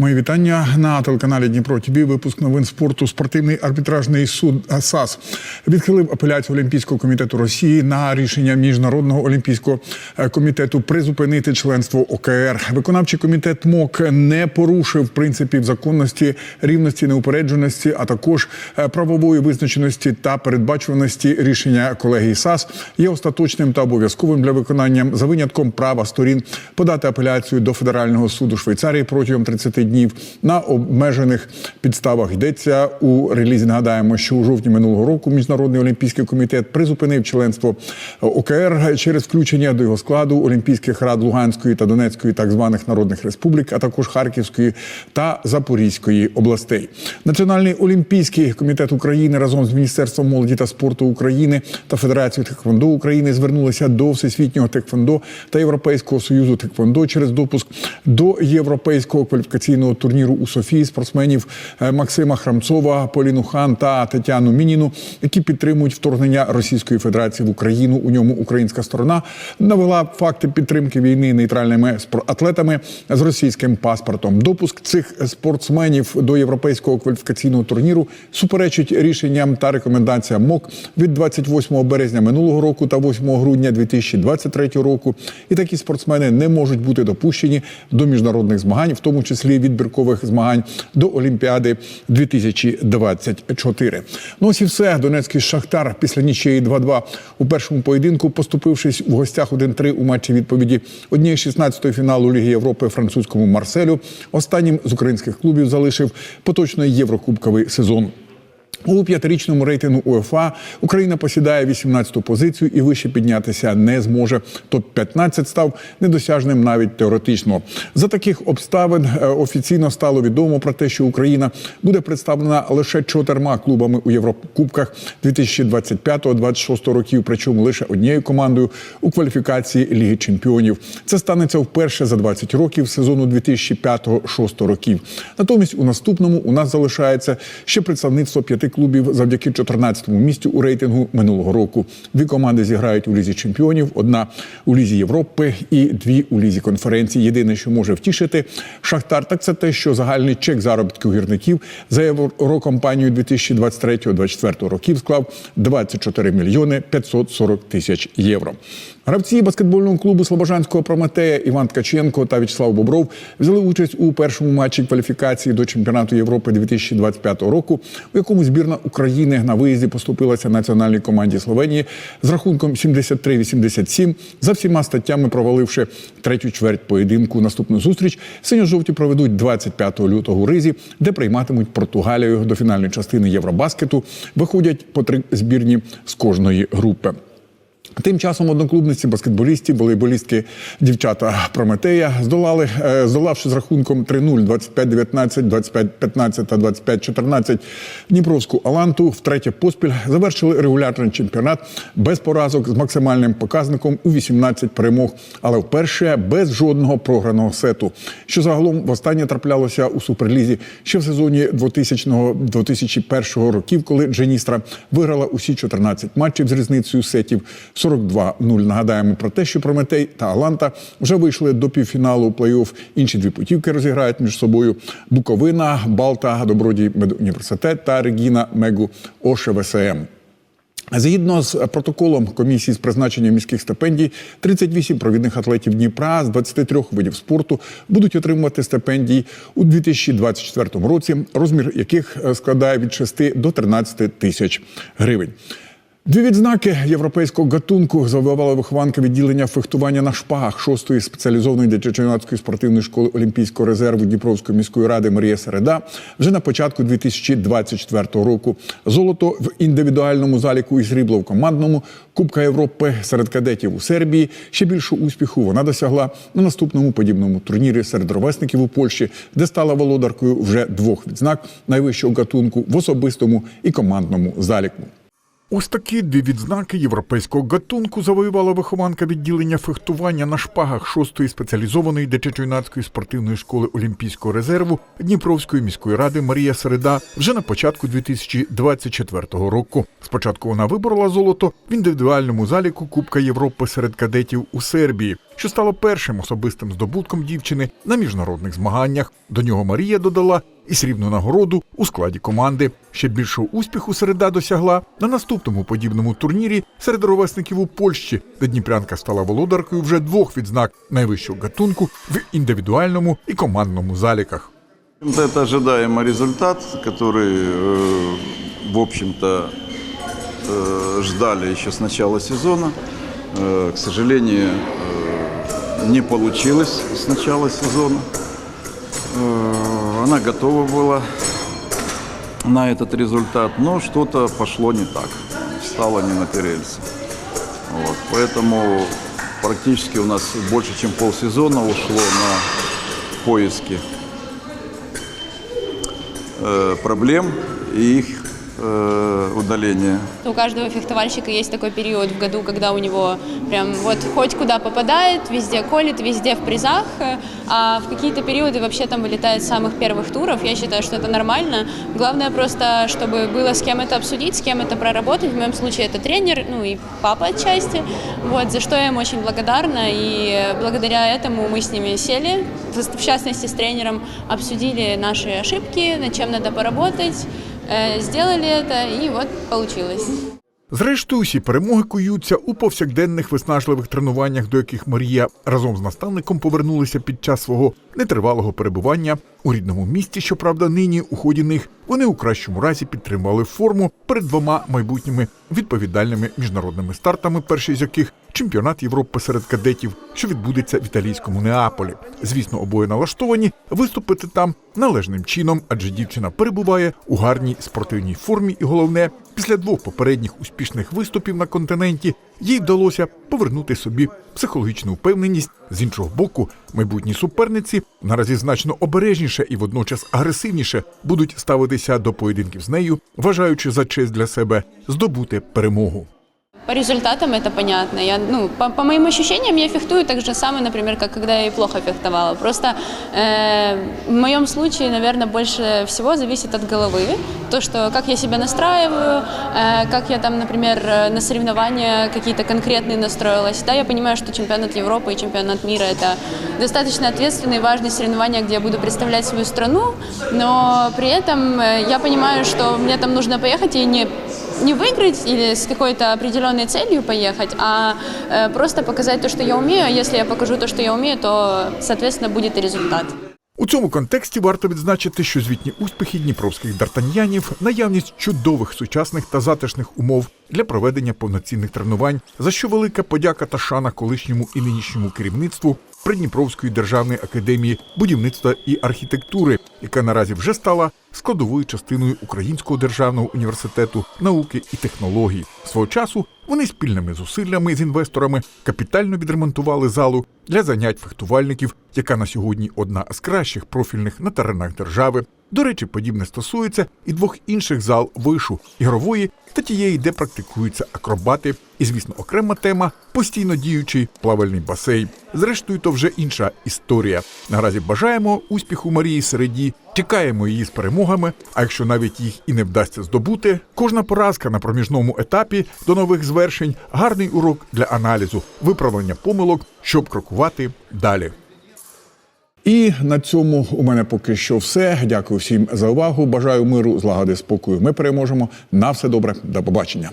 Мої вітання на телеканалі Дніпро ТВ. Випуск новин спорту. Спортивний арбітражний суд САС відхилив апеляцію Олімпійського комітету Росії на рішення міжнародного олімпійського е, комітету призупинити членство ОКР. Виконавчий комітет МОК не порушив принципів законності, рівності, неупередженості, а також е, правової визначеності та передбачуваності рішення колегії САС є остаточним та обов'язковим для виконання за винятком права сторін подати апеляцію до федерального суду Швейцарії протягом 30 днів на обмежених підставах. Йдеться у релізі. Нагадаємо, що у жовтні минулого року міжнародний олімпійський комітет призупинив членство ОКР через включення до його складу олімпійських рад Луганської та Донецької так званих народних республік, а також Харківської та Запорізької областей. Національний олімпійський комітет України разом з Міністерством молоді та спорту України та Федерацією Тхеквондо України звернулися до Всесвітнього Тхеквондо та Європейського союзу Тхеквондо через допуск до європейського кваліфікаційного турніру у Софії спортсменів е, Максима Храмцова, Поліну Хан та Тетяну Мініну, які підтримують вторгнення Російської Федерації в Україну. У ньому українська сторона навела факти підтримки війни нейтральними спортатлетами з російським паспортом. Допуск цих спортсменів до європейського кваліфікаційного турніру суперечить рішенням та рекомендаціям МОК від 28 березня минулого року та 8 грудня 2023 року. І такі спортсмени не можуть бути допущені до міжнародних змагань, в тому числі відбіркових змагань до Олімпіади 2024. Ну ось і все. Донецький шахтар після нічиї 2-2 у першому поєдинку, поступившись в гостях 1-3 у матчі відповіді однієї 16-ї фіналу Ліги Європи французькому Марселю. Останнім з українських клубів залишив поточний єврокубковий сезон. У п'ятирічному рейтингу УЄФА Україна посідає 18-ту позицію і вище піднятися не зможе. Топ-15 став недосяжним навіть теоретично. За таких обставин е, офіційно стало відомо про те, що Україна буде представлена лише чотирма клубами у Єврокубках 2025-2026 років, причому лише однією командою у кваліфікації Ліги Чемпіонів. Це станеться вперше за 20 років сезону 2005-2006 років. Натомість у наступному у нас залишається ще представництво п'яти клубів завдяки 14-му місцю у рейтингу минулого року. Дві команди зіграють у лізі чемпіонів, одна у лізі Європи і дві у лізі конференції. Єдине, що може втішити Шахтар, так це те, що загальний чек заробітків гірників за єврокомпанію 2023-2024 років склав 24 мільйони 540 тисяч євро. Гравці баскетбольного клубу Слобожанського Прометея Іван Ткаченко та В'ячеслав Бобров взяли участь у першому матчі кваліфікації до чемпіонату Європи 2025 року, у якому збірна України на виїзді поступилася національній команді Словенії з рахунком 73-87, за всіма статтями проваливши третю чверть поєдинку. Наступну зустріч синьо-жовті проведуть 25 лютого у Ризі, де прийматимуть Португалію до фінальної частини Євробаскету. Виходять по три збірні з кожної групи. Тим часом одноклубниці баскетболістів, волейболістки дівчата Прометея здолали, е, здолавши з рахунком 3-0, 25-19, 25-15 та 25-14 Дніпровську Аланту втретє поспіль завершили регулярний чемпіонат без поразок з максимальним показником у 18 перемог, але вперше без жодного програного сету, що загалом востаннє траплялося у суперлізі ще в сезоні 2000-2001 років, коли Дженістра виграла усі 14 матчів з різницею сетів 42-0. Нагадаємо про те, що Прометей та Аланта вже вийшли до півфіналу плей-офф. Інші дві путівки розіграють між собою Буковина, Балта, Добродій Медуніверситет та Регіна Мегу ОШВСМ. Згідно з протоколом комісії з призначення міських стипендій, 38 провідних атлетів Дніпра з 23 видів спорту будуть отримувати стипендії у 2024 році, розмір яких складає від 6 до 13 тисяч гривень. Дві відзнаки європейського гатунку завоювала вихованка відділення фехтування на шпагах шостої спеціалізованої дитячо-юнацької спортивної школи Олімпійського резерву Дніпровської міської ради Марія Середа вже на початку 2024 року. Золото в індивідуальному заліку і срібло в командному Кубка Європи серед кадетів у Сербії. Ще більшу успіху вона досягла на наступному подібному турнірі серед ровесників у Польщі, де стала володаркою вже двох відзнак найвищого гатунку в особистому і командному заліку. Ось такі дві відзнаки європейського гатунку завоювала вихованка відділення фехтування на шпагах шостої спеціалізованої дитячо-юнацької спортивної школи Олімпійського резерву Дніпровської міської ради Марія Середа вже на початку 2024 року. Спочатку вона виборола золото в індивідуальному заліку Кубка Європи серед кадетів у Сербії що стало першим особистим здобутком дівчини на міжнародних змаганнях. До нього Марія додала і срібну нагороду у складі команди. Ще більшого успіху середа досягла на наступному подібному турнірі серед ровесників у Польщі, де Дніпрянка стала володаркою вже двох відзнак найвищого гатунку в індивідуальному і командному заліках. Это ожидаемый результат, который, э, в общем-то, э, ждали еще с начала сезона. Э, К сожалению, э, не получилось с начала сезона. Э, Она готова была на этот результат, но что-то пошло не так, встало не на те рельсы. Вот, поэтому практически у нас больше, чем полсезона ушло на поиски э, проблем и их э, удаление. У каждого фехтовальщика есть такой период в году, когда у него прям вот хоть куда попадает, везде колет, везде в призах, э, а в какие-то периоды вообще там вылетает с самых первых туров. Я считаю, что это нормально. Главное просто, чтобы было с кем это обсудить, с кем это проработать. В моем случае это тренер, ну и папа отчасти, вот, за что я им очень благодарна. И э, благодаря этому мы с ними сели, в в частности с тренером, обсудили наши ошибки, над чем надо поработать, э, сделали это, и вот получилось. Зрештою, усі перемоги куються у повсякденних виснажливих тренуваннях, до яких Марія разом з наставником повернулися під час свого нетривалого перебування у рідному місті. Щоправда, нині у ході них вони у кращому разі підтримували форму перед двома майбутніми відповідальними міжнародними стартами, перший з яких чемпіонат Європи серед кадетів, що відбудеться в італійському Неаполі. Звісно, обоє налаштовані виступити там належним чином, адже дівчина перебуває у гарній спортивній формі, і головне, після двох попередніх успішних виступів на континенті їй вдалося повернути собі психологічну впевненість. З іншого боку, майбутні суперниці наразі значно обережніше і водночас агресивніше будуть ставитися до поєдинків з нею, вважаючи за честь для себе здобути перемогу. По результатам это понятно. Я, ну, по, по моим ощущениям, я фехтую так же самое, например, как когда я и плохо фехтовала. Просто э, в моем случае, наверное, больше всего зависит от головы. То, что как я себя настраиваю, э, как я там, например, э, на соревнования какие-то конкретные настроилась. Да, я понимаю, что чемпионат Европы и чемпионат мира – это достаточно ответственные и важные соревнования, где я буду представлять свою страну, но при этом э, я понимаю, что мне там нужно поехать и не не выиграть или с какой-то определенной целью поехать, а э, просто показать то, что я умею. А если я покажу то, что я умею, то, соответственно, будет и результат. У цьому контексті варто відзначити, що звітні успіхи дніпровських дартаньянів, наявність чудових сучасних та затишних умов для проведення повноцінних тренувань, за що велика подяка та шана колишньому і нинішньому керівництву Придніпровської державної академії будівництва і архітектури, яка наразі вже стала складовою частиною Українського державного університету науки і технологій. Свого часу вони спільними зусиллями з інвесторами капітально відремонтували залу для занять фехтувальників, яка на сьогодні одна з кращих профільних на теренах держави. До речі, подібне стосується і двох інших зал вишу ігрової та тієї, де практикуються акробати. І, звісно, окрема тема постійно діючий плавальний басейн. Зрештою, то вже інша історія. Наразі бажаємо успіху Марії Середі, чекаємо її з перемогами. А якщо навіть їх і не вдасться здобути, кожна поразка на проміжному етапі до нових звершень гарний урок для аналізу, виправлення помилок, щоб крокувати далі. І на цьому у мене поки що все. Дякую всім за увагу. Бажаю миру, злагоди, спокою. Ми переможемо. На все добре. До побачення.